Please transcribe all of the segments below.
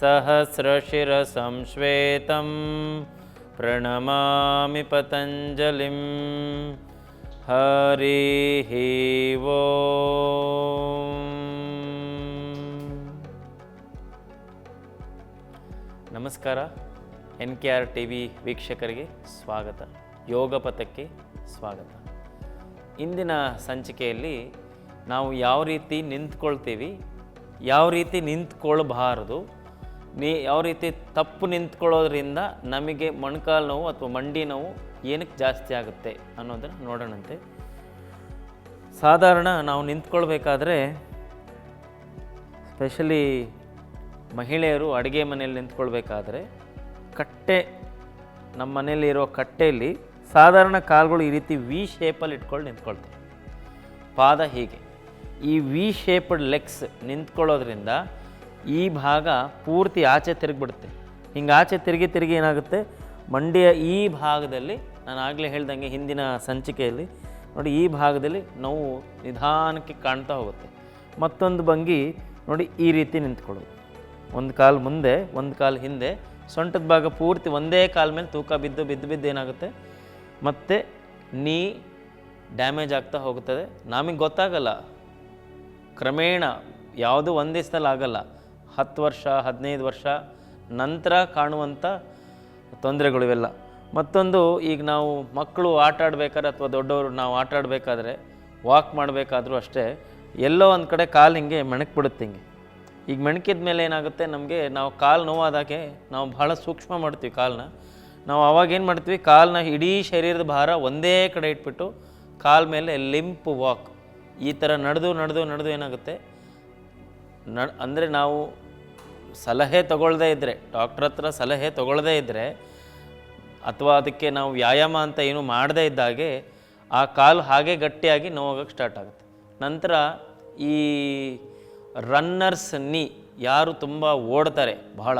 सहस्रशिरसंश्वेतं प्रणमामि पतञ्जलिं हरिः ಓಂ ನಮಸ್ಕಾರ N K R T V ವೀಕ್ಷಕರಿಗೆ ಸ್ವಾಗತ ಯೋಗ ಪಥಕ್ಕೆ ಸ್ವಾಗತ ಇಂದಿನ ಸಂಚಿಕೆಯಲ್ಲಿ ನಾವು ಯಾವ ರೀತಿ ನಿಂತ್ಕೊಳ್ತೀವಿ ಯಾವ ರೀತಿ ನಿಂತ್ಕೊಳ್ಬಾರದು ನೀ ಯಾವ ರೀತಿ ತಪ್ಪು ನಿಂತ್ಕೊಳ್ಳೋದ್ರಿಂದ ನಮಗೆ ಮೊಣಕಾಲು ನೋವು ಅಥವಾ ಮಂಡಿ ನೋವು ಏನಕ್ಕೆ ಜಾಸ್ತಿ ಆಗುತ್ತೆ ಅನ್ನೋದನ್ನು ನೋಡೋಣಂತೆ. ಸಾಧಾರಣ ನಾವು ನಿಂತ್ಕೊಳ್ಬೇಕಾದ್ರೆ ಸ್ಪೆಷಲಿ ಮಹಿಳೆಯರು ಅಡುಗೆ ಮನೆಯಲ್ಲಿ ನಿಂತ್ಕೊಳ್ಬೇಕಾದ್ರೆ ಕಟ್ಟೆ, ನಮ್ಮ ಮನೆಯಲ್ಲಿರೋ ಕಟ್ಟೆಯಲ್ಲಿ ಸಾಧಾರಣ ಕಾಲುಗಳು ಈ ರೀತಿ ವಿ ಶೇಪಲ್ಲಿ ಇಟ್ಕೊಂಡು ನಿಂತ್ಕೊಳ್ತೀವಿ. ಪಾದ ಹೀಗೆ. ಈ ವಿ ಶೇಪ್ಡ್ ಲೆಗ್ಸ್ ನಿಂತ್ಕೊಳ್ಳೋದ್ರಿಂದ ಈ ಭಾಗ ಪೂರ್ತಿ ಆಚೆ ತಿರುಗಿಬಿಡುತ್ತೆ. ಹಿಂಗೆ ಆಚೆ ತಿರುಗಿ ತಿರುಗಿ ಏನಾಗುತ್ತೆ? ಮಂಡಿಯ ಈ ಭಾಗದಲ್ಲಿ, ನಾನು ಆಗಲೇ ಹೇಳ್ದಂಗೆ ಹಿಂದಿನ ಸಂಚಿಕೆಯಲ್ಲಿ, ನೋಡಿ ಈ ಭಾಗದಲ್ಲಿ ನೋವು ನಿಧಾನಕ್ಕೆ ಕಾಣ್ತಾ ಹೋಗುತ್ತೆ. ಮತ್ತೊಂದು ಭಂಗಿ ನೋಡಿ ಈ ರೀತಿ ನಿಂತ್ಕೊಳ್ಳೋದು. ಒಂದು ಕಾಲು ಮುಂದೆ, ಒಂದು ಕಾಲು ಹಿಂದೆ, ಸೊಂಟದ ಭಾಗ ಪೂರ್ತಿ ಒಂದೇ ಕಾಲ ಮೇಲೆ ತೂಕ ಬಿದ್ದು ಬಿದ್ದು ಬಿದ್ದು ಏನಾಗುತ್ತೆ? ಮತ್ತು ನೀ ಡ್ಯಾಮೇಜ್ ಆಗ್ತಾ ಹೋಗುತ್ತದೆ. ನಮಗೆ ಗೊತ್ತಾಗಲ್ಲ. ಕ್ರಮೇಣ ಯಾವುದು ಒಂದೇ ಆಗಲ್ಲ. ಹತ್ತು ವರ್ಷ, ಹದಿನೈದು ವರ್ಷ ನಂತರ ಕಾಣುವಂಥ ತೊಂದರೆಗಳು ಇವೆಲ್ಲ ಮತ್ತೊಂದು, ಈಗ ನಾವು ಮಕ್ಕಳು ಆಟ ಆಡಬೇಕಾದ್ರೆ ಅಥವಾ ದೊಡ್ಡವರು ನಾವು ಆಟ ಆಡಬೇಕಾದ್ರೆ ವಾಕ್ ಮಾಡಬೇಕಾದ್ರೂ ಅಷ್ಟೇ, ಎಲ್ಲೋ ಒಂದು ಕಡೆ ಕಾಲು ಹಿಂಗೆ ಮೆಣಕ್ಬಿಡುತ್ತೆ ಹಿಂಗೆ. ಈಗ ಮೆಣಕಿದ ಮೇಲೆ ಏನಾಗುತ್ತೆ, ನಮಗೆ ನಾವು ಕಾಲು ನೋವಾದಾಗೆ ನಾವು ಭಾಳ ಸೂಕ್ಷ್ಮ ಮಾಡ್ತೀವಿ ಕಾಲನ್ನ ನಾವು ಅವಾಗ ಏನು ಮಾಡ್ತೀವಿ ಕಾಲನ್ನ ಇಡೀ ಶರೀರದ ಭಾರ ಒಂದೇ ಕಡೆ ಇಟ್ಬಿಟ್ಟು ಕಾಲ ಮೇಲೆ ಲಿಂಪ್ ವಾಕ್ ಈ ಥರ ನಡೆದು ನಡೆದು ನಡೆದು ಏನಾಗುತ್ತೆ ನ ಅಂದರೆ ನಾವು ಸಲಹೆ ತಗೊಳ್ಳದೇ ಇದ್ದರೆ ಡಾಕ್ಟ್ರ್ ಹತ್ರ ಸಲಹೆ ತಗೊಳ್ಳದೇ ಇದ್ದರೆ ಅಥವಾ ಅದಕ್ಕೆ ನಾವು ವ್ಯಾಯಾಮ ಅಂತ ಏನು ಮಾಡದೇ ಇದ್ದಾಗೆ, ಆ ಕಾಲು ಹಾಗೆ ಗಟ್ಟಿಯಾಗಿ ನೋವಾಗಕ್ಕೆ ಸ್ಟಾರ್ಟ್ ಆಗುತ್ತೆ. ನಂತರ ಈ ರನ್ನರ್ಸ್ ನೀ ಯಾರು ತುಂಬ ಓಡ್ತಾರೆ ಬಹಳ,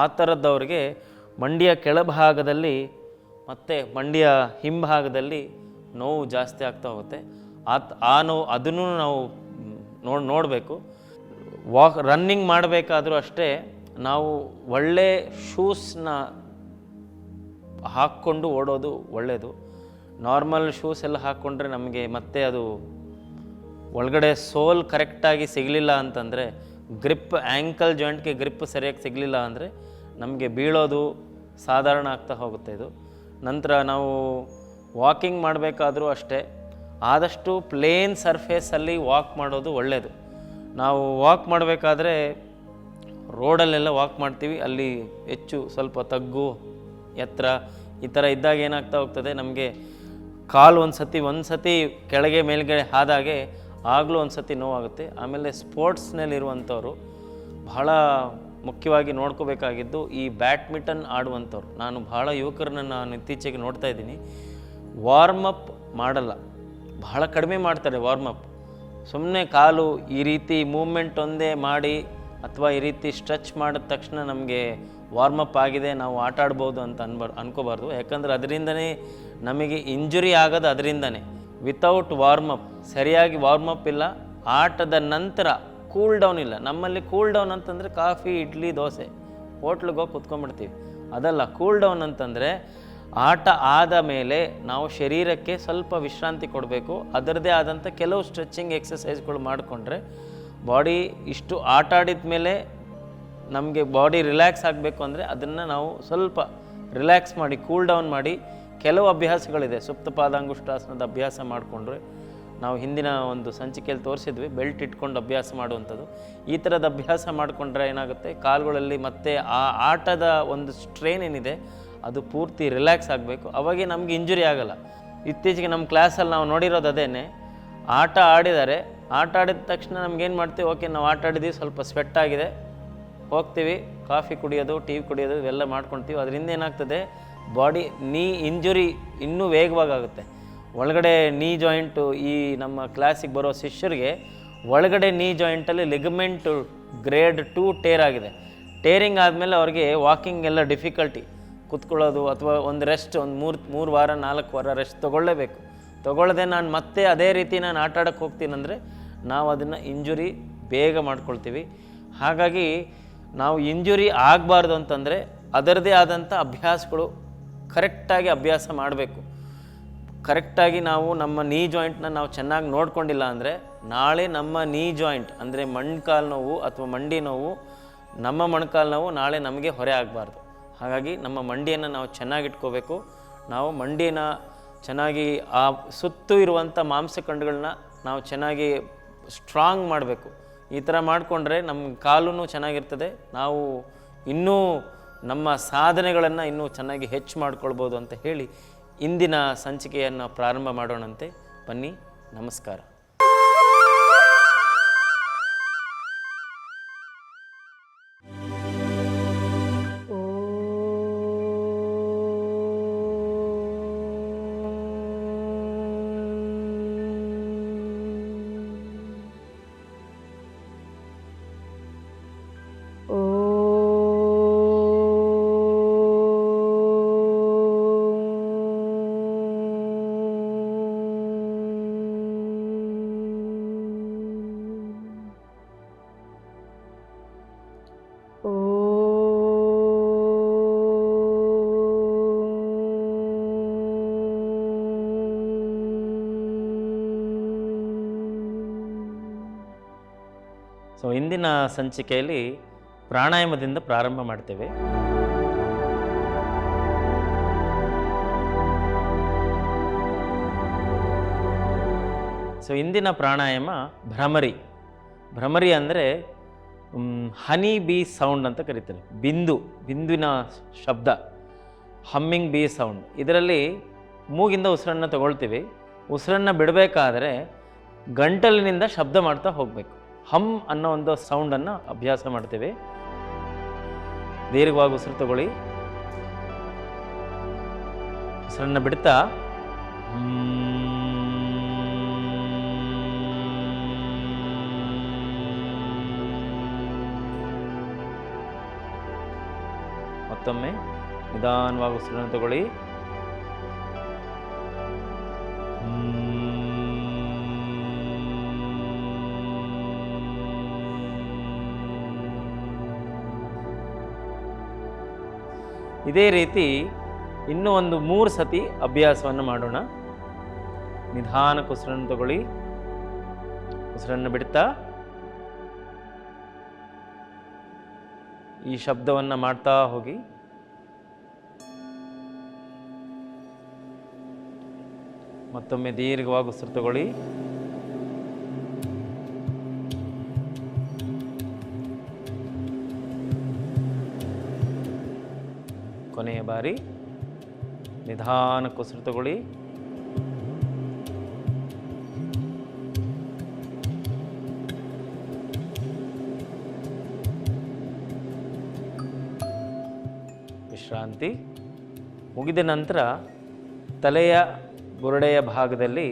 ಆ ಥರದ್ದವ್ರಿಗೆ ಮಂಡಿಯ ಕೆಳಭಾಗದಲ್ಲಿ ಮತ್ತು ಮಂಡಿಯ ಹಿಂಭಾಗದಲ್ಲಿ ನೋವು ಜಾಸ್ತಿ ಆಗ್ತಾ ಹೋಗುತ್ತೆ. ಆತ್, ಆ ನೋವು ಅದನ್ನು ನಾವು ನೋಡ್, ನೋಡಬೇಕು. ವಾಕ್ ರನ್ನಿಂಗ್ ಮಾಡಬೇಕಾದ್ರೂ ಅಷ್ಟೇ ನಾವು ಒಳ್ಳೆ ಶೂಸ್ನ ಹಾಕ್ಕೊಂಡು ಓಡೋದು ಒಳ್ಳೆಯದು ನಾರ್ಮಲ್ ಶೂಸ್ ಎಲ್ಲ ಹಾಕ್ಕೊಂಡ್ರೆ ನಮಗೆ ಮತ್ತೆ ಅದು ಒಳಗಡೆ ಸೋಲ್ ಕರೆಕ್ಟಾಗಿ ಸಿಗಲಿಲ್ಲ ಅಂತಂದರೆ ಗ್ರಿಪ್ ಆ್ಯಂಕಲ್ ಜಾಯಿಂಟ್ಗೆ ಗ್ರಿಪ್ ಸರಿಯಾಗಿ ಸಿಗಲಿಲ್ಲ ಅಂದರೆ ನಮಗೆ ಬೀಳೋದು ಸಾಧಾರಣ ಆಗ್ತಾ ಹೋಗುತ್ತೆ ಇದು. ನಂತರ ನಾವು ವಾಕಿಂಗ್ ಮಾಡಬೇಕಾದರೂ ಅಷ್ಟೇ, ಆದಷ್ಟು ಪ್ಲೇನ್ ಸರ್ಫೇಸಲ್ಲಿ ವಾಕ್ ಮಾಡೋದು ಒಳ್ಳೆಯದು ನಾವು ವಾಕ್ ಮಾಡಬೇಕಾದ್ರೆ ರೋಡಲ್ಲೆಲ್ಲ ವಾಕ್ ಮಾಡ್ತೀವಿ. ಅಲ್ಲಿ ಹೆಚ್ಚು ಸ್ವಲ್ಪ ತಗ್ಗು, ಎತ್ತರ ಈ ಥರ ಇದ್ದಾಗ ಏನಾಗ್ತಾ ಹೋಗ್ತದೆ? ನಮಗೆ ಕಾಲು ಒಂದು ಸತಿ ಒಂದು ಸತಿ ಕೆಳಗೆ ಮೇಲ್ಗಡೆ ಆದಾಗೆ ಆಗಲೂ ಒಂದು ಸತಿ ನೋವಾಗುತ್ತೆ. ಆಮೇಲೆ ಸ್ಪೋರ್ಟ್ಸ್ನಲ್ಲಿರುವಂಥವ್ರು ಬಹಳ ಮುಖ್ಯವಾಗಿ ನೋಡ್ಕೋಬೇಕಾಗಿದ್ದು ಈ ಬ್ಯಾಡ್ಮಿಂಟನ್ ಆಡುವಂಥವ್ರು. ನಾನು ಬಹಳ ಯುವಕರನ್ನ ನಾನು ಇತ್ತೀಚೆಗೆ ನೋಡ್ತಾ ಇದ್ದೀನಿ. ವಾರ್ಮಪ್ ಮಾಡಲ್ಲ. ಬಹಳ ಕಡಿಮೆ ಮಾಡ್ತಾರೆ ವಾರ್ಮಪ್ ಸುಮ್ಮನೆ ಕಾಲು ಈ ರೀತಿ ಮೂಮೆಂಟ್ ಒಂದೇ ಮಾಡಿ ಅಥವಾ ಈ ರೀತಿ ಸ್ಟ್ರೆಚ್ ಮಾಡಿದ ತಕ್ಷಣ ನಮಗೆ ವಾರ್ಮಪ್ ಆಗಿದೆ, ನಾವು ಆಟ ಆಡ್ಬೋದು ಅಂತ ಅನ್ಬಾರ್ ಅನ್ಕೋಬಾರ್ದು. ಯಾಕಂದ್ರೆ ಅದರಿಂದನೇ ನಮಗೆ ಇಂಜುರಿ ಆಗೋದು ಅದರಿಂದನೇ ವಿತೌಟ್ ವಾರ್ಮಪ್ ಸರಿಯಾಗಿ ವಾರ್ಮಪ್ ಇಲ್ಲ, ಆಟದ ನಂತರ ಕೂಲ್ ಡೌನ್ ಇಲ್ಲ. ನಮ್ಮಲ್ಲಿ ಕೂಲ್ ಡೌನ್ ಅಂತಂದರೆ ಕಾಫಿ, ಇಡ್ಲಿ, ದೋಸೆ, ಹೋಟ್ಲಿಗೆ ಹೋಗಿ ಕುತ್ಕೊಂಡ್ಬಿಡ್ತೀವಿ. ಅದಲ್ಲ ಕೂಲ್ ಡೌನ್ ಅಂತಂದರೆ ಆಟ ಆದ ಮೇಲೆ ನಾವು ಶರೀರಕ್ಕೆ ಸ್ವಲ್ಪ ವಿಶ್ರಾಂತಿ ಕೊಡಬೇಕು. ಅದರದೇ ಆದಂಥ ಕೆಲವು ಸ್ಟ್ರೆಚಿಂಗ್ ಎಕ್ಸಸೈಸ್ಗಳು ಮಾಡಿಕೊಂಡ್ರೆ ಬಾಡಿ ಇಷ್ಟು ಆಟ ಆಡಿದ ಮೇಲೆ ನಮಗೆ ಬಾಡಿ ರಿಲ್ಯಾಕ್ಸ್ ಆಗಬೇಕು ಅಂದರೆ ಅದನ್ನು ನಾವು ಸ್ವಲ್ಪ ರಿಲ್ಯಾಕ್ಸ್ ಮಾಡಿ, ಕೂಲ್ ಡೌನ್ ಮಾಡಿ ಕೆಲವು ಅಭ್ಯಾಸಗಳಿದೆ. ಸುಪ್ತ ಪಾದಾಂಗುಷ್ಟಾಸನದ ಅಭ್ಯಾಸ ಮಾಡಿಕೊಂಡ್ರೆ ನಾವು ಹಿಂದಿನ ಒಂದು ಸಂಚಿಕೆಯಲ್ಲಿ ತೋರಿಸಿದ್ವಿ, ಬೆಲ್ಟ್ ಇಟ್ಕೊಂಡು ಅಭ್ಯಾಸ ಮಾಡುವಂಥದ್ದು. ಈ ಥರದ ಅಭ್ಯಾಸ ಮಾಡಿಕೊಂಡ್ರೆ ಏನಾಗುತ್ತೆ? ಕಾಲುಗಳಲ್ಲಿ ಮತ್ತೆ ಆ ಆಟದ ಒಂದು ಸ್ಟ್ರೇನ್ ಏನಿದೆ ಅದು ಪೂರ್ತಿ ರಿಲ್ಯಾಕ್ಸ್ ಆಗಬೇಕು. ಅವಾಗೇ ನಮಗೆ ಇಂಜುರಿ ಆಗಲ್ಲ. ಇತ್ತೀಚೆಗೆ ನಮ್ಮ ಕ್ಲಾಸಲ್ಲಿ ನಾವು ನೋಡಿರೋದು ಅದೇನೆ, ಆಟ ಆಡಿದ್ದಾರೆ ಆಟ ಆಡಿದ ತಕ್ಷಣ ನಮ್ಗೇನು ಮಾಡ್ತೀವಿ? ಓಕೆ, ನಾವು ಆಟ ಆಡಿದ್ದೀವಿ ಸ್ವಲ್ಪ ಸ್ವೆಟ್ ಆಗಿದೆ. ಹೋಗ್ತೀವಿ ಕಾಫಿ ಕುಡಿಯೋದು ಟೀ ಕುಡಿಯೋದು, ಇವೆಲ್ಲ ಮಾಡ್ಕೊಳ್ತೀವಿ ಅದರಿಂದ ಏನಾಗ್ತದೆ? ಬಾಡಿ ನೀ ಇಂಜುರಿ ಇನ್ನೂ ವೇಗವಾಗುತ್ತೆ ಒಳಗಡೆ ನೀ ಜಾಯಿಂಟು ಈ ನಮ್ಮ ಕ್ಲಾಸಿಗೆ ಬರೋ ಶಿಷ್ಯರಿಗೆ ಒಳಗಡೆ ನೀ ಜಾಯಿಂಟಲ್ಲಿ ಲಿಗಮೆಂಟು ಗ್ರೇಡ್ ಟೂ ಟೇರ್ ಆಗಿದೆ. ಟೇರಿಂಗ್ ಆದಮೇಲೆ ಅವ್ರಿಗೆ ವಾಕಿಂಗ್ ಎಲ್ಲ ಡಿಫಿಕಲ್ಟಿ ಕುತ್ಕೊಳ್ಳೋದು ಅಥವಾ ಒಂದು ರೆಸ್ಟ್ ಒಂದು ಮೂರು ಮೂರು ವಾರ, ನಾಲ್ಕು ವಾರ ರೆಸ್ಟ್ ತೊಗೊಳ್ಳೇಬೇಕು. ತೊಗೊಳ್ಳದೆ ನಾನು ಮತ್ತೆ ಅದೇ ರೀತಿ ನಾನು ಆಟ ಆಡೋಕ್ಕೆ ಹೋಗ್ತೀನಂದರೆ ನಾವು ಅದನ್ನು ಇಂಜುರಿ ಬೇಗ ಮಾಡ್ಕೊಳ್ತೀವಿ. ಹಾಗಾಗಿ ನಾವು ಇಂಜುರಿ ಆಗಬಾರ್ದು ಅಂತಂದರೆ ಅದರದೇ ಆದಂಥ ಅಭ್ಯಾಸಗಳು ಕರೆಕ್ಟಾಗಿ ಅಭ್ಯಾಸ ಮಾಡಬೇಕು. ಕರೆಕ್ಟಾಗಿ ನಾವು ನಮ್ಮ ನೀ ಜಾಯಿಂಟ್ನ ನಾವು ಚೆನ್ನಾಗಿ ನೋಡ್ಕೊಂಡಿಲ್ಲ ಅಂದರೆ ನಾಳೆ ನಮ್ಮ ನೀ ಜಾಯಿಂಟ್ ಅಂದರೆ ಮಣ್ಕಾಲು ನೋವು ಅಥವಾ ಮಂಡಿ ನೋವು, ನಮ್ಮ ಮೊಣಕಾಲು ನೋವು ನಾಳೆ ನಮಗೆ ಹೊರೆ ಆಗಬಾರ್ದು. ಹಾಗಾಗಿ ನಮ್ಮ ಮಂಡಿಯನ್ನು ನಾವು ಚೆನ್ನಾಗಿಟ್ಕೋಬೇಕು ನಾವು ಮಂಡಿನ ಚೆನ್ನಾಗಿ ಆ ಸುತ್ತು ಇರುವಂಥ ಮಾಂಸಖಂಡಗಳನ್ನ ನಾವು ಚೆನ್ನಾಗಿ ಸ್ಟ್ರಾಂಗ್ ಮಾಡಬೇಕು. ಈ ಥರ ಮಾಡಿಕೊಂಡ್ರೆ ನಮ್ಮ ಕಾಲೂ ಚೆನ್ನಾಗಿರ್ತದೆ. ನಾವು ಇನ್ನೂ ನಮ್ಮ ಸಾಧನೆಗಳನ್ನು ಇನ್ನೂ ಚೆನ್ನಾಗಿ ಹೆಚ್ಚು ಮಾಡ್ಕೊಳ್ಬೋದು ಅಂತ ಹೇಳಿ ಇಂದಿನ ಸಂಚಿಕೆಯನ್ನು ಪ್ರಾರಂಭ ಮಾಡೋಣಂತೆ. ಬನ್ನಿ, ನಮಸ್ಕಾರ. ಇಂದಿನ ಸಂಚಿಕೆಯಲ್ಲಿ ಪ್ರಾಣಾಯಾಮದಿಂದ ಪ್ರಾರಂಭ ಮಾಡ್ತೇವೆ. ಸೊ ಇಂದಿನ ಪ್ರಾಣಾಯಾಮ ಭ್ರಮರಿ. ಭ್ರಮರಿ ಅಂದರೆ ಹನಿ ಬಿ ಸೌಂಡ್ ಅಂತ ಕರೀತಾರೆ ಬಿಂದು, ಬಿಂದುವಿನ ಶಬ್ದ. Humming bee sound. ಇದರಲ್ಲಿ ಮೂಗಿಂದ ಉಸಿರನ್ನು ತಗೊಳ್ತೀವಿ. ಉಸಿರನ್ನು ಬಿಡಬೇಕಾದ್ರೆ ಗಂಟಲಿನಿಂದ ಶಬ್ದ ಮಾಡ್ತಾ ಹೋಗಬೇಕು. ಹಮ್ ಅನ್ನೋ ಒಂದು ಸೌಂಡನ್ನು ಅಭ್ಯಾಸ ಮಾಡ್ತೇವೆ. ದೀರ್ಘವಾಗಿ ಉಸಿರು ತಗೊಳ್ಳಿ. ಉಸಿರನ್ನು ಬಿಡ್ತಾ. ಮತ್ತೊಮ್ಮೆ ನಿಧಾನವಾಗಿ ಉಸಿರನ್ನು ತಗೊಳ್ಳಿ. ಇದೇ ರೀತಿ ಇನ್ನೂ ಒಂದು ಮೂರು ಸತಿ ಅಭ್ಯಾಸವನ್ನು ಮಾಡೋಣ. ನಿಧಾನಕ್ಕೆ ಉಸಿರನ್ನು ತಗೊಳ್ಳಿ. ಉಸಿರನ್ನು ಬಿಡ್ತಾ. ಈ ಶಬ್ದವನ್ನು ಮಾಡ್ತಾ ಹೋಗಿ. ಮತ್ತೊಮ್ಮೆ ದೀರ್ಘವಾಗಿ ಉಸಿರು ತಗೊಳ್ಳಿ. ಬಾರಿ ನಿಧಾನಕ್ಕೆ ಉಸಿರು ತಗೊಳ್ಳಿ ವಿಶ್ರಾಂತಿ ಮುಗಿದ ನಂತರ ತಲೆಯ ಬುರುಡೆಯ ಭಾಗದಲ್ಲಿ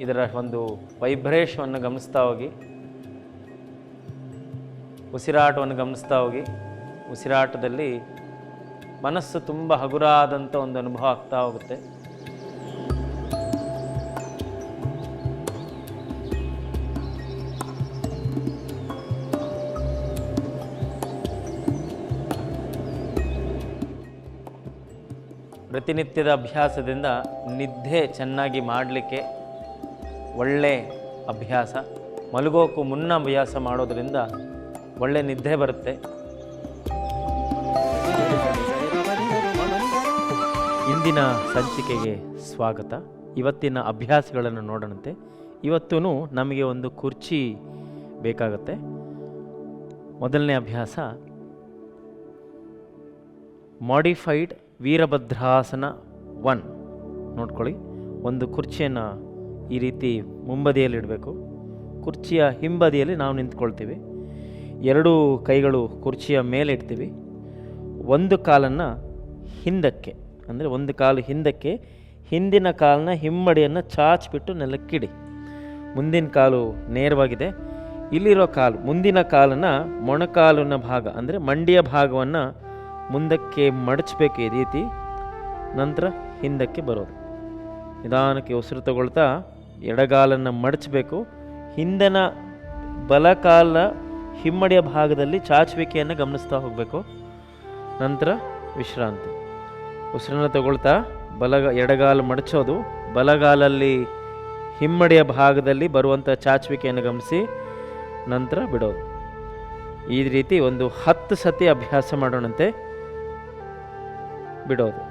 ಇದರ ಒಂದು ವೈಬ್ರೇಷವನ್ನು ಗಮನಿಸ್ತಾ ಹೋಗಿ. ಉಸಿರಾಟವನ್ನು ಗಮನಿಸ್ತಾ ಹೋಗಿ. ಉಸಿರಾಟದಲ್ಲಿ ಮನಸ್ಸು ತುಂಬ ಹಗುರಾದಂಥ ಒಂದು ಅನುಭವ ಆಗ್ತಾ ಹೋಗುತ್ತೆ. ಪ್ರತಿನಿತ್ಯದ ಅಭ್ಯಾಸದಿಂದ ನಿದ್ದೆ ಚೆನ್ನಾಗಿ ಮಾಡಲಿಕ್ಕೆ ಒಳ್ಳೆ ಅಭ್ಯಾಸ. ಮಲಗೋಕ್ಕೂ ಮುನ್ನ ಅಭ್ಯಾಸ ಮಾಡೋದರಿಂದ ಒಳ್ಳೆ ನಿದ್ದೆ ಬರುತ್ತೆ. ಇಂದಿನ ಸಂಚಿಕೆಗೆ ಸ್ವಾಗತ. ಇವತ್ತಿನ ಅಭ್ಯಾಸಗಳನ್ನು ನೋಡೋಣಂತೆ. ಇವತ್ತೂ ನಮಗೆ ಒಂದು ಕುರ್ಚಿ ಬೇಕಾಗುತ್ತೆ. ಮೊದಲನೇ ಅಭ್ಯಾಸ ಮಾಡಿಫೈಡ್ ವೀರಭದ್ರಾಸನ ಒನ್ ನೋಡ್ಕೊಳ್ಳಿ. ಒಂದು ಕುರ್ಚಿಯನ್ನು ಈ ರೀತಿ ಮುಂಬದಿಯಲ್ಲಿಡಬೇಕು. ಕುರ್ಚಿಯ ಹಿಂಬದಿಯಲ್ಲಿ ನಾವು ನಿಂತ್ಕೊಳ್ತೀವಿ. ಎರಡೂ ಕೈಗಳು ಕುರ್ಚಿಯ ಮೇಲೆ ಇಡ್ತೀವಿ ಒಂದು ಕಾಲನ್ನು ಹಿಂದಕ್ಕೆ. ಅಂದರೆ ಒಂದು ಕಾಲು ಹಿಂದಕ್ಕೆ, ಹಿಂದಿನ ಕಾಲನ್ನ ಹಿಮ್ಮಡಿಯನ್ನು ಚಾಚಿಬಿಟ್ಟು ನೆಲಕ್ಕಿಡಿ. ಮುಂದಿನ ಕಾಲು ನೇರವಾಗಿದೆ. ಇಲ್ಲಿರೋ ಕಾಲು, ಮುಂದಿನ ಕಾಲನ್ನು ಮೊಣಕಾಲಿನ ಭಾಗ, ಅಂದರೆ ಮಂಡಿಯ ಭಾಗವನ್ನು ಮುಂದಕ್ಕೆ ಮಡಚಬೇಕು ಈ ರೀತಿ, ನಂತರ ಹಿಂದಕ್ಕೆ ಬರೋದು. ನಿಧಾನಕ್ಕೆ ಉಸಿರು ತಗೊಳ್ತಾ ಎಡಗಾಲನ್ನು ಮಡಚಬೇಕು. ಹಿಂದಿನ ಬಲಕಾಲ ಹಿಮ್ಮಡಿಯ ಭಾಗದಲ್ಲಿ ಚಾಚುವಿಕೆಯನ್ನು ಗಮನಿಸ್ತಾ ಹೋಗಬೇಕು. ನಂತರ ವಿಶ್ರಾಂತಿ. ಉಸಿರನ್ನು ತಗೊಳ್ತಾ ಬಲಗ, ಎಡಗಾಲು ಮಡಚೋದು. ಬಲಗಾಲಲ್ಲಿ ಹಿಮ್ಮಡಿಯ ಭಾಗದಲ್ಲಿ ಬರುವಂಥ ಚಾಚುವಿಕೆಯನ್ನು ಗಮನಿಸಿ, ನಂತರ ಬಿಡೋದು. ಈ ರೀತಿ ಒಂದು ಹತ್ತು ಸತಿ ಅಭ್ಯಾಸ ಮಾಡೋಣಂತೆ, ಬಿಡೋದು.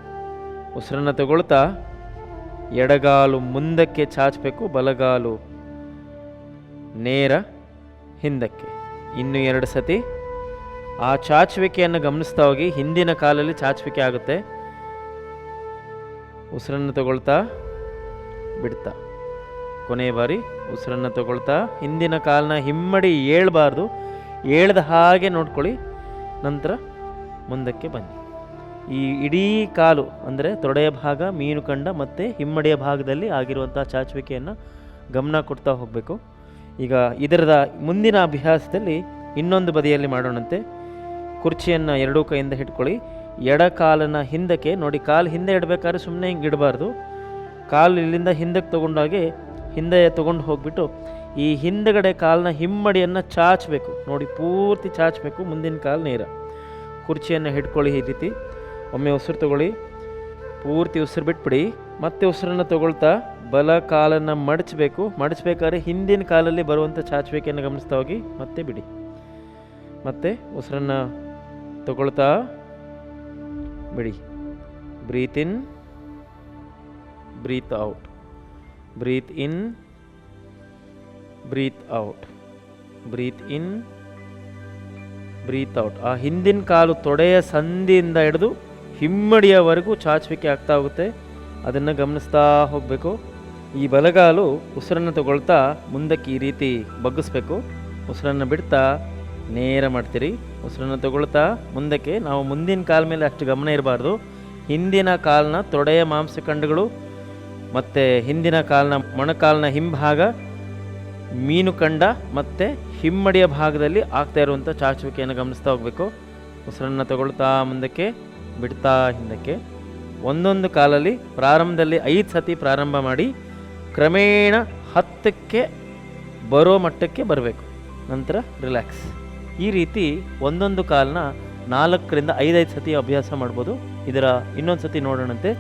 ಉಸಿರನ್ನು ತಗೊಳ್ತಾ ಎಡಗಾಲು ಮುಂದಕ್ಕೆ ಚಾಚಬೇಕು, ಬಲಗಾಲು ನೇರ ಹಿಂದಕ್ಕೆ. ಇನ್ನು ಎರಡು ಸತಿ ಆ ಚಾಚುವಿಕೆಯನ್ನು ಗಮನಿಸ್ತಾ ಹೋಗಿ, ಹಿಂದಿನ ಕಾಲಲ್ಲಿ ಚಾಚುವಿಕೆ ಆಗುತ್ತೆ. ಉಸಿರನ್ನು ತಗೊಳ್ತಾ ಬಿಡ್ತಾ. ಕೊನೆಯ ಬಾರಿ ಉಸಿರನ್ನು ತಗೊಳ್ತಾ ಹಿಂದಿನ ಕಾಲನ್ನ ಹಿಮ್ಮಡಿ ಏಳಬಾರ್ದು. ಏಳ್ದ ಹಾಗೆ ನೋಡ್ಕೊಳ್ಳಿ. ನಂತರ ಮುಂದಕ್ಕೆ ಬನ್ನಿ. ಈ ಇಡೀ ಕಾಲು ಅಂದರೆ ತೊಡೆಯ ಭಾಗ, ಮೀನು ಕಂಡ ಮತ್ತು ಹಿಮ್ಮಡಿಯ ಭಾಗದಲ್ಲಿ ಆಗಿರುವಂಥ ಚಾಚುವಿಕೆಯನ್ನು ಗಮನ ಕೊಡ್ತಾ ಹೋಗಬೇಕು. ಈಗ ಇದರದ ಮುಂದಿನ ಅಭ್ಯಾಸದಲ್ಲಿ ಇನ್ನೊಂದು ಬದಿಯಲ್ಲಿ ಮಾಡೋಣಂತೆ. ಕುರ್ಚಿಯನ್ನು ಎರಡೂ ಕೈಯಿಂದ ಹಿಡ್ಕೊಳ್ಳಿ. ಎಡ ಕಾಲನ್ನ ಹಿಂದಕ್ಕೆ ನೋಡಿ, ಕಾಲು ಹಿಂದೆ ಇಡಬೇಕಾದ್ರೆ ಸುಮ್ಮನೆ ಹಿಂಗೆ ಇಡಬಾರ್ದು. ಕಾಲು ಇಲ್ಲಿಂದ ಹಿಂದಕ್ಕೆ ತೊಗೊಂಡಾಗೆ ಹಿಂದೆ ತೊಗೊಂಡು ಹೋಗ್ಬಿಟ್ಟು ಈ ಹಿಂದಗಡೆ ಕಾಲನ್ನ ಹಿಮ್ಮಡಿಯನ್ನು ಚಾಚಬೇಕು. ನೋಡಿ, ಪೂರ್ತಿ ಚಾಚಬೇಕು ಮುಂದಿನ ಕಾಲು ನೇರ. ಕುರ್ಚಿಯನ್ನು ಹಿಡ್ಕೊಳ್ಳಿ ಈ ರೀತಿ. ಒಮ್ಮೆ ಉಸಿರು ತಗೊಳ್ಳಿ. ಪೂರ್ತಿ ಉಸಿರು ಬಿಟ್ಬಿಡಿ. ಮತ್ತೆ ಉಸಿರನ್ನು ತಗೊಳ್ತಾ ಬಲ ಕಾಲನ್ನು ಮಡಚಬೇಕು. ಮಡಚಬೇಕಾದ್ರೆ ಹಿಂದಿನ ಕಾಲಲ್ಲಿ ಬರುವಂಥ ಚಾಚುವಿಕೆಯನ್ನು ಗಮನಿಸ್ತಾ ಹೋಗಿ. ಮತ್ತೆ ಬಿಡಿ. ಮತ್ತೆ ಉಸಿರನ್ನು ತಗೊಳ್ತಾ ಬಿಡಿ. Breathe in breathe out breathe in breathe out breathe in breathe out ಆ ಹಿಂದಿನ ಕಾಲು ತೊಡೆಯ ಸಂಧಿಯಿಂದ ಹಿಡಿದು ಹಿಮ್ಮಡಿಯವರೆಗೂ ಚಾಚುವಿಕೆ ಆಗ್ತಾ ಹೋಗುತ್ತೆ. ಅದನ್ನು ಗಮನಿಸ್ತಾ ಹೋಗಬೇಕು. ಈ ಬಲಗಾಲು ಉಸಿರನ್ನು ತಗೊಳ್ತಾ ಮುಂದಕ್ಕೆ ಈ ರೀತಿ ಬಗ್ಗಿಸ್ಬೇಕು. ಉಸಿರನ್ನು ಬಿಡ್ತಾ ನೇರ ಮಾಡ್ತೀರಿ. ಉಸಿರನ್ನು ತಗೊಳ್ತಾ ಮುಂದಕ್ಕೆ ನಾವು ಮುಂದಿನ ಕಾಲ ಮೇಲೆ ಅಷ್ಟು ಗಮನ ಇರಬಾರ್ದು. ಹಿಂದಿನ ಕಾಲನ ತೊಡೆಯ ಮಾಂಸಖಂಡಗಳು ಮತ್ತು ಹಿಂದಿನ ಕಾಲನ ಮೊಣಕಾಲಿನ ಹಿಂಭಾಗ ಮೀನು ಕಂಡ ಮತ್ತು ಹಿಮ್ಮಡಿಯ ಭಾಗದಲ್ಲಿ ಆಗ್ತಾ ಇರುವಂಥ ಚಾಚುವಿಕೆಯನ್ನು ಗಮನಿಸ್ತಾ ಹೋಗಬೇಕು. ಉಸಿರನ್ನು ತಗೊಳ್ತಾ ಮುಂದಕ್ಕೆ, ಬಿಡ್ತಾ ಹಿಂದಕ್ಕೆ. ಒಂದೊಂದು ಕಾಲಲ್ಲಿ ಪ್ರಾರಂಭದಲ್ಲಿ ಐದು ಸತಿ ಪ್ರಾರಂಭ ಮಾಡಿ ಕ್ರಮೇಣ ಹತ್ತಕ್ಕೆ ಬರೋ ಮಟ್ಟಕ್ಕೆ ಬರಬೇಕು. ನಂತರ ರಿಲ್ಯಾಕ್ಸ್. ಈ ರೀತಿ ಒಂದೊಂದು ಕಾಲನ್ನ ನಾಲ್ಕರಿಂದ ಐದೈದು ಸತಿ ಅಭ್ಯಾಸ ಮಾಡ್ಬೋದು. ಇದರ ಇನ್ನೊಂದು ಸತಿ ನೋಡೋಣಂತೆ.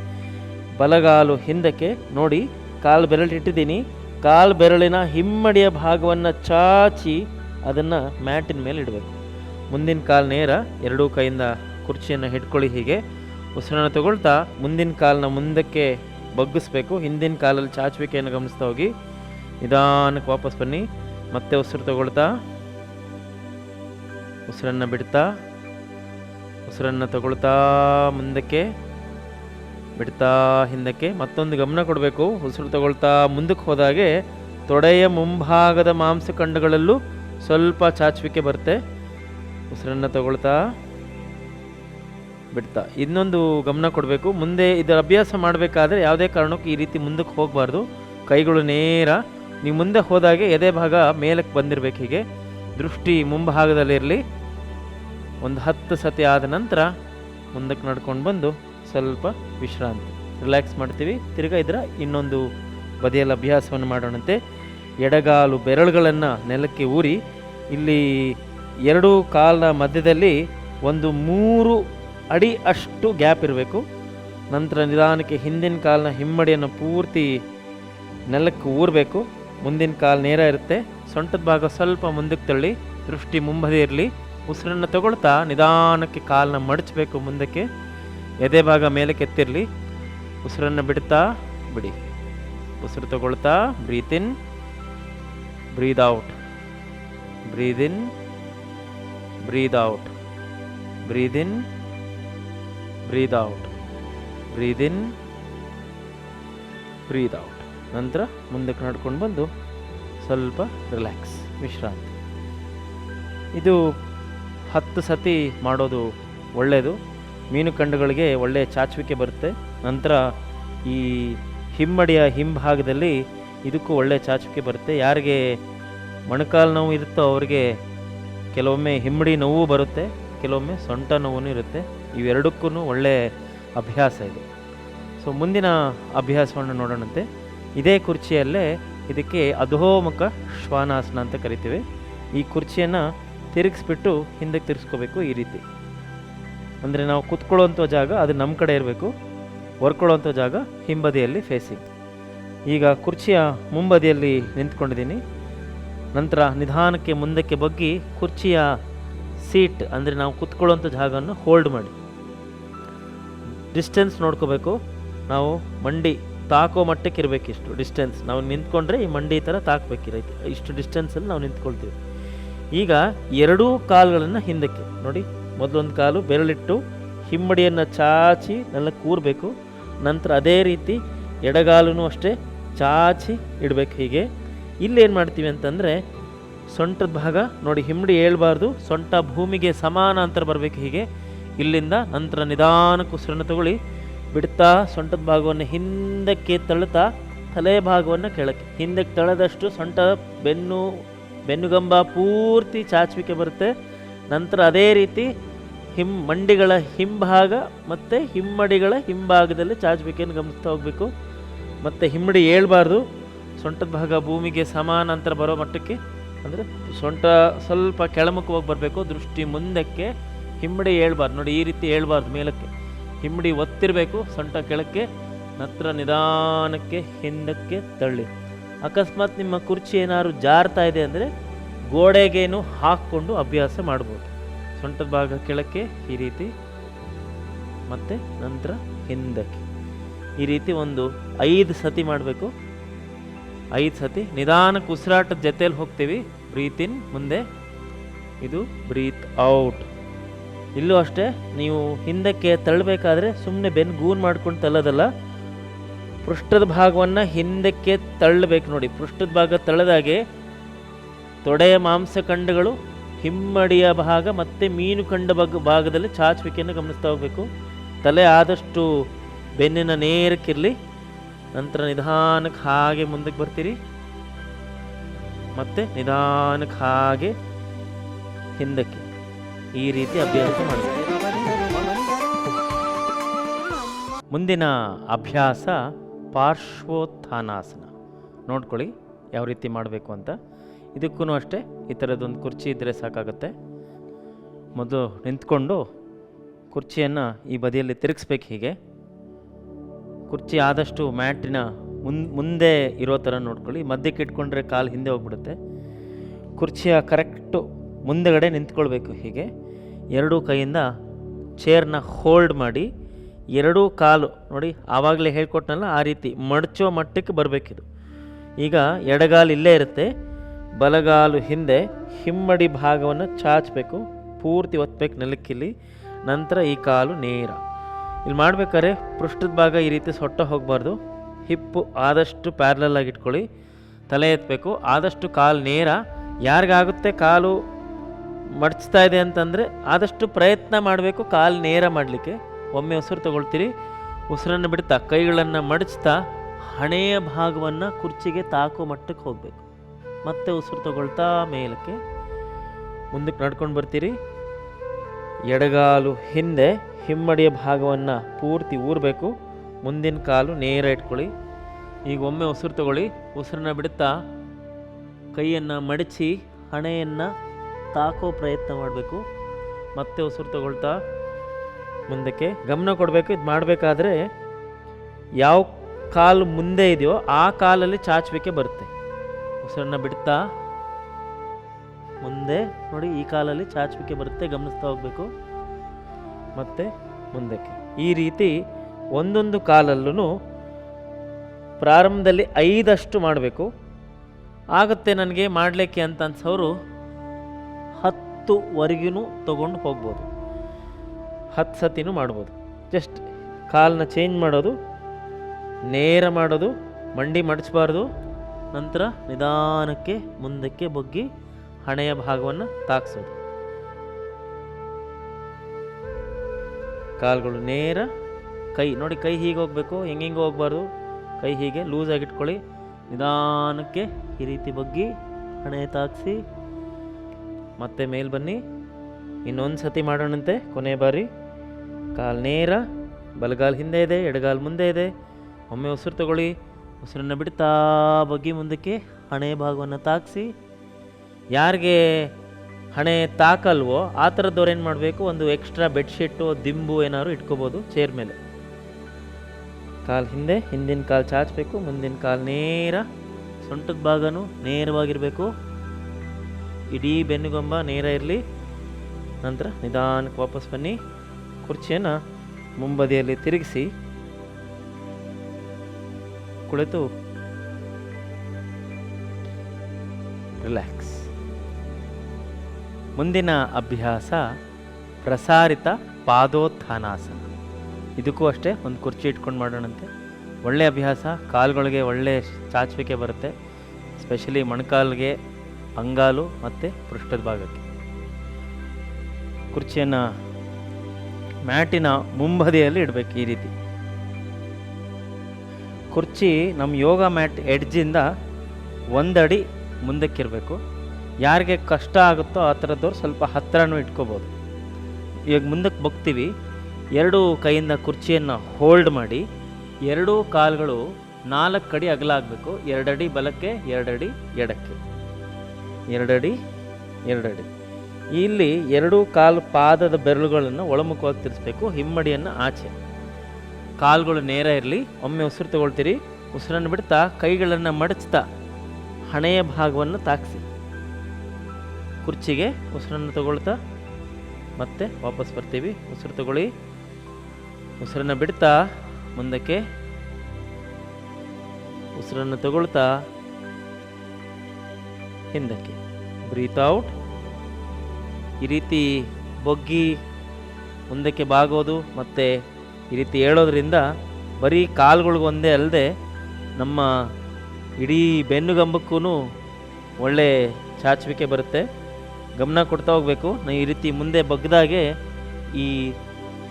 ಬಲಗಾಲು ಹಿಂದಕ್ಕೆ ನೋಡಿ, ಕಾಲು ಬೆರಳು ಇಟ್ಟಿದ್ದೀನಿ ಕಾಲು ಬೆರಳಿನ ಹಿಮ್ಮಡಿಯ ಭಾಗವನ್ನು ಚಾಚಿ ಅದನ್ನು ಮ್ಯಾಟಿನ ಮೇಲೆ ಇಡಬೇಕು. ಮುಂದಿನ ಕಾಲು ನೇರ ಎರಡೂ ಕೈಯಿಂದ ಕುರ್ಚಿಯನ್ನು ಹಿಡ್ಕೊಳ್ಳಿ ಹೀಗೆ. ಉಸಿರನ್ನು ತಗೊಳ್ತಾ ಮುಂದಿನ ಕಾಲನ್ನ ಮುಂದಕ್ಕೆ ಬಗ್ಗಿಸ್ಬೇಕು. ಹಿಂದಿನ ಕಾಲಲ್ಲಿ ಚಾಚುವಿಕೆಯನ್ನು ಗಮನಿಸ್ತಾ ಹೋಗಿ. ನಿಧಾನಕ್ಕೆ ವಾಪಸ್ ಬನ್ನಿ. ಮತ್ತೆ ಉಸಿರು ತಗೊಳ್ತಾ ಉಸಿರನ್ನು ಬಿಡ್ತಾ, ಉಸಿರನ್ನು ತಗೊಳ್ತಾ ಮುಂದಕ್ಕೆ, ಬಿಡ್ತಾ ಹಿಂದಕ್ಕೆ ಮತ್ತೊಂದು ಗಮನ ಕೊಡಬೇಕು. ಉಸಿರು ತಗೊಳ್ತಾ ಮುಂದಕ್ಕೆ ಹೋದಾಗೆ ತೊಡೆಯ ಮುಂಭಾಗದ ಮಾಂಸಖಂಡಗಳಲ್ಲೂ ಸ್ವಲ್ಪ ಚಾಚುವಿಕೆ ಬರುತ್ತೆ. ಉಸಿರನ್ನು ತಗೊಳ್ತಾ ಬಿಡ್ತಾ. ಇನ್ನೊಂದು ಗಮನ ಕೊಡಬೇಕು. ಮುಂದೆ ಇದರ ಅಭ್ಯಾಸ ಮಾಡಬೇಕಾದ್ರೆ ಯಾವುದೇ ಕಾರಣಕ್ಕೂ ಈ ರೀತಿ ಮುಂದಕ್ಕೆ ಹೋಗಬಾರ್ದು. ಕೈಗಳು ನೇರ, ನೀವು ಮುಂದೆ ಹೋದಾಗೆ ಎದೆ ಭಾಗ ಮೇಲಕ್ಕೆ ಬಂದಿರಬೇಕು ಹೀಗೆ. ದೃಷ್ಟಿ ಮುಂಭಾಗದಲ್ಲಿರಲಿ. ಒಂದು ಹತ್ತು ಸತಿ ಆದ ನಂತರ ಮುಂದಕ್ಕೆ ನಡ್ಕೊಂಡು ಬಂದು ಸ್ವಲ್ಪ ವಿಶ್ರಾಂತಿ. ರಿಲ್ಯಾಕ್ಸ್ ಮಾಡ್ತೀವಿ. ತಿರ್ಗಾ ಇದರ ಇನ್ನೊಂದು ಬದಿಯಲ್ಲಿ ಅಭ್ಯಾಸವನ್ನು ಮಾಡೋಣಂತೆ. ಎಡಗಾಲು ಬೆರಳುಗಳನ್ನು ನೆಲಕ್ಕೆ ಊರಿ ಇಲ್ಲಿ ಎರಡು ಕಾಲ ಮಧ್ಯದಲ್ಲಿ ಒಂದು ಮೂರು ಅಡಿ ಅಷ್ಟು ಗ್ಯಾಪ್ ಇರಬೇಕು. ನಂತರ ನಿಧಾನಕ್ಕೆ ಹಿಂದಿನ ಕಾಲಿನ ಹಿಮ್ಮಡಿಯನ್ನು ಪೂರ್ತಿ ನೆಲಕ್ಕೆ ಊರಬೇಕು. ಮುಂದಿನ ಕಾಲು ನೇರ ಇರುತ್ತೆ. ಸೊಂಟದ ಭಾಗ ಸ್ವಲ್ಪ ಮುಂದಕ್ಕೆ ತಳ್ಳಿ, ದೃಷ್ಟಿ ಮುಂಬದಿ ಇರಲಿ. ಉಸಿರನ್ನು ತಗೊಳ್ತಾ ನಿಧಾನಕ್ಕೆ ಕಾಲನ್ನ ಮಡಚಬೇಕು ಮುಂದಕ್ಕೆ. ಎದೆ ಭಾಗ ಮೇಲೆ ಕೆತ್ತಿರಲಿ ಉಸಿರನ್ನು ಬಿಡ್ತಾ ಬಿಡಿ. ಉಸಿರು ತಗೊಳ್ತಾ breathe in breathe out breathe in breathe out breathe in breathe out breathe in breathe out ನಂತರ ಮುಂದಕ್ಕೆ ನಡ್ಕೊಂಡು ಬಂದು ಸ್ವಲ್ಪ ರಿಲ್ಯಾಕ್ಸ್ ವಿಶ್ರಾಂತಿ. ಇದು ಹತ್ತು ಸತಿ ಮಾಡೋದು ಒಳ್ಳೆಯದು ಮೀನು ಕಂಡುಗಳಿಗೆ ಒಳ್ಳೆಯ ಚಾಚುವಿಕೆ ಬರುತ್ತೆ. ನಂತರ ಈ ಹಿಮ್ಮಡಿಯ ಹಿಂಭಾಗದಲ್ಲಿ ಇದಕ್ಕೂ ಒಳ್ಳೆಯ ಚಾಚುವಿಕೆ ಬರುತ್ತೆ. ಯಾರಿಗೆ ಮೊಣಕಾಲು ನೋವು ಇರುತ್ತೋ ಅವರಿಗೆ ಕೆಲವೊಮ್ಮೆ ಹಿಮ್ಮಡಿ ನೋವು ಬರುತ್ತೆ, ಕೆಲವೊಮ್ಮೆ ಸೊಂಟ ನೋವು ಇರುತ್ತೆ. ಇವೆರಡಕ್ಕೂ ಒಳ್ಳೆಯ ಅಭ್ಯಾಸ ಇದು. ಸೊ ಮುಂದಿನ ಅಭ್ಯಾಸವನ್ನು ನೋಡೋಣಂತೆ. ಇದೇ ಕುರ್ಚಿಯಲ್ಲೇ ಇದಕ್ಕೆ ಅಧೋಮುಖ ಶ್ವಾನಾಸನ ಅಂತ ಕರಿತೀವಿ. ಈ ಕುರ್ಚಿಯನ್ನು ತಿರುಗಿಸ್ಬಿಟ್ಟು ಹಿಂದಕ್ಕೆ ತಿರ್ಸ್ಕೋಬೇಕು ಈ ರೀತಿ. ಅಂದರೆ ನಾವು ಕುತ್ಕೊಳ್ಳೋಂಥ ಜಾಗ ಅದು ನಮ್ಮ ಕಡೆ ಇರಬೇಕು ಹೊರ್ಕೊಳ್ಳೋಂಥ ಜಾಗ ಹಿಂಬದಿಯಲ್ಲಿ ಫೇಸಿಂಗ್ ಈಗ ಕುರ್ಚಿಯ ಮುಂಬದಿಯಲ್ಲಿ ನಿಂತ್ಕೊಂಡಿದ್ದೀನಿ. ನಂತರ ನಿಧಾನಕ್ಕೆ ಮುಂದಕ್ಕೆ ಬಗ್ಗಿ ಕುರ್ಚಿಯ ಸೀಟ್ ಅಂದರೆ ನಾವು ಕುತ್ಕೊಳ್ಳೋಂಥ ಜಾಗವನ್ನು ಹೋಲ್ಡ್ ಮಾಡಿ. ಡಿಸ್ಟೆನ್ಸ್ ನೋಡ್ಕೋಬೇಕು. ನಾವು ಮಂಡಿ ತಾಕೋ ಮಟ್ಟಕ್ಕೆ ಇರಬೇಕು ಇಷ್ಟು ಡಿಸ್ಟೆನ್ಸ್ ನಾವು ನಿಂತ್ಕೊಂಡ್ರೆ ಈ ಮಂಡಿ ಥರ ತಾಕಬೇಕಿರೈತೆ ಇಷ್ಟು ಡಿಸ್ಟೆನ್ಸಲ್ಲಿ ನಾವು ನಿಂತ್ಕೊಳ್ತೀವಿ. ಈಗ ಎರಡೂ ಕಾಲುಗಳನ್ನು ಹಿಂದಕ್ಕೆ. ನೋಡಿ, ಮೊದಲೊಂದು ಕಾಲು ಬೆರಳಿಟ್ಟು ಹಿಮ್ಮಡಿಯನ್ನು ಚಾಚಿ ನೆಲ ಕೂರಬೇಕು. ನಂತರ ಅದೇ ರೀತಿ ಎಡಗಾಲೂ ಅಷ್ಟೇ ಚಾಚಿ ಇಡಬೇಕು ಹೀಗೆ. ಇಲ್ಲಿ ಏನು ಮಾಡ್ತೀವಿ ಅಂತಂದರೆ ಸೊಂಟದ ಭಾಗ, ನೋಡಿ, ಹಿಮ್ಮಡಿ ಏಳಬಾರ್ದು, ಸೊಂಟ ಭೂಮಿಗೆ ಸಮಾನ ಅಂತರ ಬರಬೇಕು ಹೀಗೆ. ಇಲ್ಲಿಂದ ನಂತರ ನಿಧಾನಕ್ಕೆ ಉಸಿರನ್ನು ತಗೊಳ್ಳಿ, ಬಿಡ್ತಾ ಸೊಂಟದ ಭಾಗವನ್ನು ಹಿಂದಕ್ಕೆ ತಳ್ಳುತ್ತಾ ತಲೆ ಭಾಗವನ್ನು ಕೆಳಕ್ಕೆ. ಹಿಂದಕ್ಕೆ ತಳೆದಷ್ಟು ಸೊಂಟ ಬೆನ್ನು ಬೆನ್ನುಗಂಬ ಪೂರ್ತಿ ಚಾಚುವಿಕೆ ಬರುತ್ತೆ. ನಂತರ ಅದೇ ರೀತಿ ಹಿಮ್ ಮಂಡಿಗಳ ಹಿಂಭಾಗ ಮತ್ತು ಹಿಮ್ಮಡಿಗಳ ಹಿಂಭಾಗದಲ್ಲಿ ಚಾಚುವಿಕೆಯನ್ನು ಗಮನಿಸ್ತಾ ಹೋಗಬೇಕು. ಮತ್ತು ಹಿಮ್ಮಡಿ ಏಳಬಾರ್ದು. ಸೊಂಟದ ಭಾಗ ಭೂಮಿಗೆ ಸಮಾನಾಂತರ ಬರೋ ಮಟ್ಟಕ್ಕೆ ಅಂದರೆ ಸೊಂಟ ಸ್ವಲ್ಪ ಕೆಳಮುಖವಾಗಿ ಬರಬೇಕು. ದೃಷ್ಟಿ ಮುಂದಕ್ಕೆ ಹಿಮ್ಮಡಿ ಏಳಬಾರ್ದು. ನೋಡಿ ಈ ರೀತಿ ಏಳಬಾರ್ದು ಮೇಲಕ್ಕೆ. ಹಿಮ್ಮಡಿ ಒತ್ತಿರಬೇಕು ಸೊಂಟ ಕೆಳಕ್ಕೆ, ನಂತರ ನಿಧಾನಕ್ಕೆ, ಹಿಂದಕ್ಕೆ ತಳ್ಳಿ. ಅಕಸ್ಮಾತ್ ನಿಮ್ಮ ಕುರ್ಚಿ ಏನಾದ್ರು ಜಾರ್ತಾ ಇದೆ ಅಂದರೆ ಗೋಡೆಗೇನು ಹಾಕ್ಕೊಂಡು ಅಭ್ಯಾಸ ಮಾಡ್ಬೋದು. ಸೊಂಟದ ಭಾಗ ಕೆಳಕ್ಕೆ ಈ ರೀತಿ, ಮತ್ತು ನಂತರ ಹಿಂದಕ್ಕೆ. ಈ ರೀತಿ ಒಂದು ಐದು ಸತಿ ಮಾಡಬೇಕು. ಐದು ಸತಿ. ನಿಧಾನಕ್ಕೆ ಉಸಿರಾಟದ ಜೊತೆಯಲ್ಲಿ ಹೋಗ್ತೀವಿ. ಬ್ರೀತ್ ಇನ್, ಮುಂದೆ ಇದು ಬ್ರೀತ್ ಔಟ್. ಇಲ್ಲೂ ಅಷ್ಟೇ, ನೀವು ಹಿಂದಕ್ಕೆ ತಳ್ಳಬೇಕಾದ್ರೆ ಸುಮ್ಮನೆ ಬೆನ್ನು ಗೂನ್ ಮಾಡ್ಕೊಂಡು ತಳ್ಳೋದಲ್ಲ. ಪೃಷ್ಠದ ಭಾಗವನ್ನು ಹಿಂದಕ್ಕೆ ತಳ್ಳಬೇಕು ನೋಡಿ. ಪೃಷ್ಠದ ಭಾಗ ತಳ್ಳದಾಗೆ ತೊಡೆಯ ಮಾಂಸಖಂಡಗಳು ಹಿಮ್ಮಡಿಯ ಭಾಗ ಮತ್ತು ಮೀನು ಕಂಡ ಭಾಗ ಭಾಗದಲ್ಲಿ ಚಾಚುವಿಕೆಯನ್ನು ಗಮನಿಸ್ತಾ ಹೋಗಬೇಕು. ತಲೆ ಆದಷ್ಟು ಬೆನ್ನಿನ ನೇರಕ್ಕಿರಲಿ. ನಂತರ ನಿಧಾನಕ್ಕೆ ಹಾಗೆ ಮುಂದಕ್ಕೆ ಬರ್ತೀರಿ. ಮತ್ತು ನಿಧಾನಕ್ಕೆ ಹಾಗೆ ಹಿಂದಕ್ಕೆ ಈ ರೀತಿ ಅಭ್ಯಾಸ ಮಾಡ್ತೀವಿ ಮುಂದಿನ ಅಭ್ಯಾಸ ಪಾರ್ಶ್ವೋತ್ಥಾನಾಸನ. ನೋಡ್ಕೊಳ್ಳಿ ಯಾವ ರೀತಿ ಮಾಡಬೇಕು ಅಂತ. ಇದಕ್ಕೂ ಅಷ್ಟೇ ಈ ಥರದೊಂದು ಕುರ್ಚಿ ಇದ್ದರೆ ಸಾಕಾಗುತ್ತೆ. ಮೊದಲು ನಿಂತ್ಕೊಂಡು ಕುರ್ಚಿಯನ್ನು ಈ ಬದಿಯಲ್ಲಿ ತಿರುಗಿಸ್ಬೇಕು ಹೀಗೆ. ಕುರ್ಚಿ ಆದಷ್ಟು ಮ್ಯಾಟಿನ ಮುನ್, ಮುಂದೆ ಇರೋ ಥರ ನೋಡ್ಕೊಳ್ಳಿ. ಮಧ್ಯಕ್ಕೆ ಇಟ್ಕೊಂಡ್ರೆ ಕಾಲು ಹಿಂದೆ ಹೋಗ್ಬಿಡುತ್ತೆ. ಕುರ್ಚಿಯ ಕರೆಕ್ಟು ಮುಂದೆಗಡೆ ನಿಂತ್ಕೊಳ್ಬೇಕು ಹೀಗೆ. ಎರಡೂ ಕೈಯಿಂದ ಚೇರ್ನ ಹೋಲ್ಡ್ ಮಾಡಿ ಎರಡೂ ಕಾಲು, ನೋಡಿ, ಆವಾಗಲೇ ಹೇಳ್ಕೊಟ್ನಲ್ಲ, ಆ ರೀತಿ ಮಡಚೋ ಮಟ್ಟಕ್ಕೆ ಬರಬೇಕಿದು. ಈಗ ಎಡಗಾಲು ಇಲ್ಲೇ ಇರುತ್ತೆ, ಬಲಗಾಲು ಹಿಂದೆ ಹಿಮ್ಮಡಿ ಭಾಗವನ್ನು ಚಾಚಬೇಕು, ಪೂರ್ತಿ ಒತ್ತಬೇಕು ನೆಲಕ್ಕಿಲ್ಲಿ, ನಂತರ ಈ ಕಾಲು ನೇರ. ಇಲ್ಲಿ ಮಾಡ್ಬೇಕಾದ್ರೆ ಪೃಷ್ಠದ ಭಾಗ ಈ ರೀತಿ ಸೊಟ್ಟ ಹೋಗಬಾರ್ದು, ಹಿಪ್ಪು ಆದಷ್ಟು ಪ್ಯಾರಲಲ್ ಇಟ್ಕೊಳ್ಳಿ, ತಲೆ ಎತ್ತಬೇಕು ಆದಷ್ಟು ಕಾಲು ನೇರ. ಯಾರಿಗಾಗುತ್ತೆ ಕಾಲು ಮಡಚ್ತಾ ಇದೆ ಅಂತಂದರೆ ಆದಷ್ಟು ಪ್ರಯತ್ನ ಮಾಡಬೇಕು ಕಾಲು ನೇರ ಮಾಡಲಿಕ್ಕೆ. ಒಮ್ಮೆ ಉಸಿರು ತಗೊಳ್ತೀರಿ. ಉಸಿರನ್ನು ಬಿಡ್ತಾ ಕೈಗಳನ್ನು ಮಡಚ್ತಾ ಹಣೆಯ ಭಾಗವನ್ನು ಕುರ್ಚಿಗೆ ತಾಕೋ ಮಟ್ಟಕ್ಕೆ ಹೋಗಬೇಕು. ಮತ್ತೆ ಉಸಿರು ತಗೊಳ್ತಾ ಮೇಲಕ್ಕೆ ಮುಂದಕ್ಕೆ ನಡ್ಕೊಂಡು ಬರ್ತೀರಿ. ಎಡಗಾಲು ಹಿಂದೆ ಹಿಮ್ಮಡಿಯ ಭಾಗವನ್ನು ಪೂರ್ತಿ ಊರಬೇಕು. ಮುಂದಿನ ಕಾಲು ನೇರ ಇಟ್ಕೊಳ್ಳಿ. ಈಗ ಒಮ್ಮೆ ಉಸಿರು ತಗೊಳ್ಳಿ. ಉಸಿರನ್ನ ಬಿಡುತ್ತಾ ಕೈಯನ್ನು ಮಡಚಿ ಹಣೆಯನ್ನು ತಾಕೋ ಪ್ರಯತ್ನ ಮಾಡಬೇಕು. ಮತ್ತೆ ಉಸಿರು ತಗೊಳ್ತಾ ಮುಂದಕ್ಕೆ ಗಮನ ಕೊಡಬೇಕು, ಇದು ಮಾಡಬೇಕಾದ್ರೆ ಯಾವ ಕಾಲು ಮುಂದೆ ಇದೆಯೋ ಆ ಕಾಲಲ್ಲಿ ಚಾಚುವಿಕೆ ಬರುತ್ತೆ. ಉಸಿರನ್ನ ಬಿಡ್ತಾ ಮುಂದೆ, ನೋಡಿ, ಈ ಕಾಲಲ್ಲಿ ಚಾಚುವಿಕೆ ಬರುತ್ತೆ, ಗಮನಿಸ್ತಾ ಹೋಗಬೇಕು. ಮತ್ತೆ ಮುಂದಕ್ಕೆ. ಈ ರೀತಿ ಒಂದೊಂದು ಕಾಲಲ್ಲೂ ಪ್ರಾರಂಭದಲ್ಲಿ ಐದಷ್ಟು ಮಾಡಬೇಕು. ಆಗುತ್ತೆ ನನಗೆ ಮಾಡಲಿಕ್ಕೆ ಅಂತ ಅನ್ಸೋರು ಹತ್ತುವರೆಗೂ ತಗೊಂಡು ಹೋಗ್ಬೋದು. ಹತ್ತು ಸತಿನೂ ಮಾಡ್ಬೋದು. ಜಸ್ಟ್ ಕಾಲನ್ನ ಚೇಂಜ್ ಮಾಡೋದು, ನೇರ ಮಾಡೋದು, ಮಂಡಿ ಮಡಚಬಾರ್ದು. ನಂತರ ನಿಧಾನಕ್ಕೆ ಮುಂದಕ್ಕೆ ಬಗ್ಗಿ ಹಣೆಯ ಭಾಗವನ್ನು ತಾಕ್ಸೋದು. ಕಾಲುಗಳು ನೇರ, ಕೈ, ನೋಡಿ ಕೈ ಹೀಗೆ ಹೋಗಬೇಕು, ಹೆಂಗೆ ಹೋಗ್ಬಾರ್ದು? ಕೈ ಹೀಗೆ ಲೂಸಾಗಿಟ್ಕೊಳ್ಳಿ ನಿಧಾನಕ್ಕೆ ಈ ರೀತಿ ಬಗ್ಗಿ ಹಣೆ ತಾಗಿಸಿ ಮತ್ತೆ ಮೇಲೆ ಬನ್ನಿ. ಇನ್ನೊಂದು ಸತಿ ಮಾಡೋಣಂತೆ ಕೊನೆ ಬಾರಿ. ಕಾಲು ನೇರ, ಬಲಗಾಲು ಹಿಂದೆ ಇದೆ, ಎಡಗಾಲು ಮುಂದೆ ಇದೆ. ಒಮ್ಮೆ ಉಸಿರು ತಗೊಳ್ಳಿ. ಉಸಿರನ್ನು ಬಿಡ್ತಾ ಬಗ್ಗಿ ಮುಂದಕ್ಕೆ ಹಣೆ ಭಾಗವನ್ನು ತಾಕಿಸಿ. ಯಾರಿಗೆ ಹಣೆ ತಾಕಲ್ವೋ ಆ ಥರದವ್ರು ಏನು ಮಾಡಬೇಕು? ಒಂದು ಎಕ್ಸ್ಟ್ರಾ ಬೆಡ್ಶೀಟು ದಿಂಬು ಏನಾದ್ರು ಇಟ್ಕೋಬೋದು ಚೇರ್ ಮೇಲೆ. ಕಾಲು ಹಿಂದೆ, ಹಿಂದಿನ ಕಾಲು ಚಾಚಬೇಕು, ಮುಂದಿನ ಕಾಲು ನೇರ. ಸೊಂಟದ ಭಾಗನೂ ನೇರವಾಗಿರಬೇಕು. ಇಡೀ ಬೆನ್ನುಗೊಂಬ ನೇರ ಇರಲಿ. ನಂತರ ನಿಧಾನಕ್ಕೆ ವಾಪಸ್ ಬನ್ನಿ. ಕುರ್ಚಿಯನ್ನು ಮುಂಬದಿಯಲ್ಲಿ ತಿರುಗಿಸಿ ಕುಳಿತು ರಿಲ್ಯಾಕ್ಸ್. ಮುಂದಿನ ಅಭ್ಯಾಸ ಪ್ರಸಾರಿತ ಪಾದೋತ್ಥಾನಾಸನ. ಇದಕ್ಕೂ ಅಷ್ಟೇ ಒಂದು ಕುರ್ಚಿ ಇಟ್ಕೊಂಡು ಮಾಡೋಣಂತೆ. ಒಳ್ಳೆ ಅಭ್ಯಾಸ, ಕಾಲುಗಳಿಗೆ ಒಳ್ಳೆ ಚಾಚುವಿಕೆ ಬರುತ್ತೆ ಸ್ಪೆಷಲಿ ಮೊಣಕಾಲಿಗೆ ಅಂಗಾಲು ಮತ್ತು ಪೃಷ್ಠದ ಭಾಗಕ್ಕೆ. ಕುರ್ಚಿಯನ್ನು ಮ್ಯಾಟಿನ ಮುಂಬದಿಯಲ್ಲಿ ಇಡಬೇಕು ಈ ರೀತಿ. ಕುರ್ಚಿ ನಮ್ಮ ಯೋಗ ಮ್ಯಾಟ್ ಎಡ್ಜಿಂದ ಒಂದಡಿ ಮುಂದಕ್ಕಿರಬೇಕು. ಯಾರಿಗೆ ಕಷ್ಟ ಆಗುತ್ತೋ ಆ ಥರದವ್ರು ಸ್ವಲ್ಪ ಹತ್ತಿರನೂ ಇಟ್ಕೋಬೋದು. ಇವಾಗ ಮುಂದಕ್ಕೆ ಬಗ್ತೀವಿ. ಎರಡೂ ಕೈಯಿಂದ ಕುರ್ಚಿಯನ್ನು ಹೋಲ್ಡ್ ಮಾಡಿ, ಎರಡೂ ಕಾಲುಗಳು ನಾಲ್ಕು ಅಡಿ ಅಗಲ ಆಗಬೇಕು. ಎರಡಡಿ ಬಲಕ್ಕೆ, ಎರಡಡಿ ಎಡಕ್ಕೆ. ಎರಡಡಿ ಎರಡಡಿ. ಇಲ್ಲಿ ಎರಡೂ ಕಾಲು ಪಾದದ ಬೆರಳುಗಳನ್ನು ಒಳಮುಖವಾಗಿ ತಿರ್ಸ್ಬೇಕು, ಹಿಮ್ಮಡಿಯನ್ನು ಆಚೆ. ಕಾಲುಗಳು ನೇರ ಇರಲಿ, ಒಮ್ಮೆ ಉಸಿರು ತಗೊಳ್ತೀರಿ, ಉಸಿರನ್ನು ಬಿಡ್ತಾ ಕೈಗಳನ್ನು ಮಡಚ್ತಾ ಹಣೆಯ ಭಾಗವನ್ನು ತಾಕಿಸಿ. ಕುರ್ಚಿಗೆ ಉಸಿರನ್ನು ತಗೊಳ್ತಾ ಮತ್ತೆ ವಾಪಸ್ ಬರ್ತೀವಿ, ಉಸಿರು ತಗೊಳ್ಳಿ. ಉಸಿರನ್ನು ಬಿಡ್ತಾ ಮುಂದಕ್ಕೆ ಉಸಿರನ್ನು ತಗೊಳ್ತಾ ಹಿಂದಕ್ಕೆ. ಬ್ರೀತ್ ಔಟ್ ಈ ರೀತಿ ಬೊಗ್ಗಿ ಮುಂದಕ್ಕೆ ಬಾಗೋದು ಮತ್ತು ಈ ರೀತಿ ಹೇಳೋದ್ರಿಂದ ಬರೀ ಕಾಲುಗಳಿಗೊಂದೇ ಅಲ್ಲದೆ ನಮ್ಮ ಇಡೀ ಬೆನ್ನುಗಂಬಕ್ಕೂ ಒಳ್ಳೆ ಚಾಚುವಿಕೆ ಬರುತ್ತೆ. ಗಮನ ಕೊಡ್ತಾ ಹೋಗಬೇಕು. ನಾವು ಈ ರೀತಿ ಮುಂದೆ ಬಗ್ಗದಾಗೆ ಈ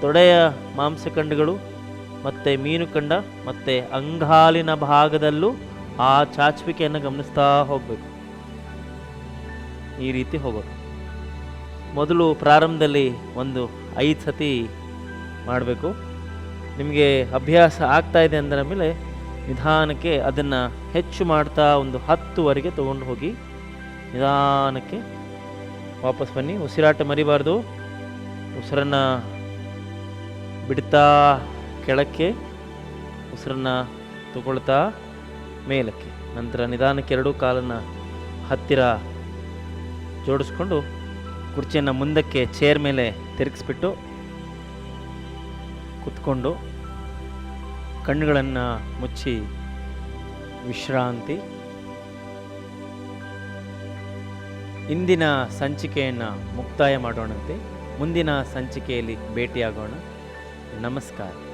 ತೊಡೆಯ ಮಾಂಸಖಂಡಗಳು ಮತ್ತು ಮೀನುಖಂಡ ಮತ್ತು ಅಂಗಾಲಿನ ಭಾಗದಲ್ಲೂ ಆ ಚಾಚುವಿಕೆಯನ್ನು ಗಮನಿಸ್ತಾ ಹೋಗಬೇಕು. ಈ ರೀತಿ ಹೋಗೋದು. ಮೊದಲು ಪ್ರಾರಂಭದಲ್ಲಿ ಒಂದು ಐದು ಸತಿ ಮಾಡಬೇಕು. ನಿಮಗೆ ಅಭ್ಯಾಸ ಆಗ್ತಾ ಇದೆ ಅಂದರ ಮೇಲೆ ನಿಧಾನಕ್ಕೆ ಅದನ್ನು ಹೆಚ್ಚು ಮಾಡ್ತಾ ಒಂದು ಹತ್ತುವರೆಗೆ ತೊಗೊಂಡು ಹೋಗಿ ನಿಧಾನಕ್ಕೆ ವಾಪಸ್ ಬನ್ನಿ. ಉಸಿರಾಟ ಮರಿಬಾರ್ದು. ಉಸಿರನ್ನು ಬಿಡ್ತಾ ಕೆಳಕ್ಕೆ, ಉಸಿರನ್ನು ತಗೊಳ್ತಾ ಮೇಲಕ್ಕೆ. ನಂತರ ನಿಧಾನಕ್ಕೆ ಎರಡೂ ಕಾಲನ್ನು ಹತ್ತಿರ ಜೋಡಿಸ್ಕೊಂಡು ಕುರ್ಚಿಯನ್ನು ಮುಂದಕ್ಕೆ ಚೇರ್ ಮೇಲೆ ತಿರುಗಿಸ್ಬಿಟ್ಟು ಕುತ್ಕೊಂಡು ಕಣ್ಣುಗಳನ್ನು ಮುಚ್ಚಿ ವಿಶ್ರಾಂತಿ. ಇಂದಿನ ಸಂಚಿಕೆಯನ್ನು ಮುಕ್ತಾಯ ಮಾಡೋಣಂತೆ. ಮುಂದಿನ ಸಂಚಿಕೆಯಲ್ಲಿ ಭೇಟಿಯಾಗೋಣ. ನಮಸ್ಕಾರ.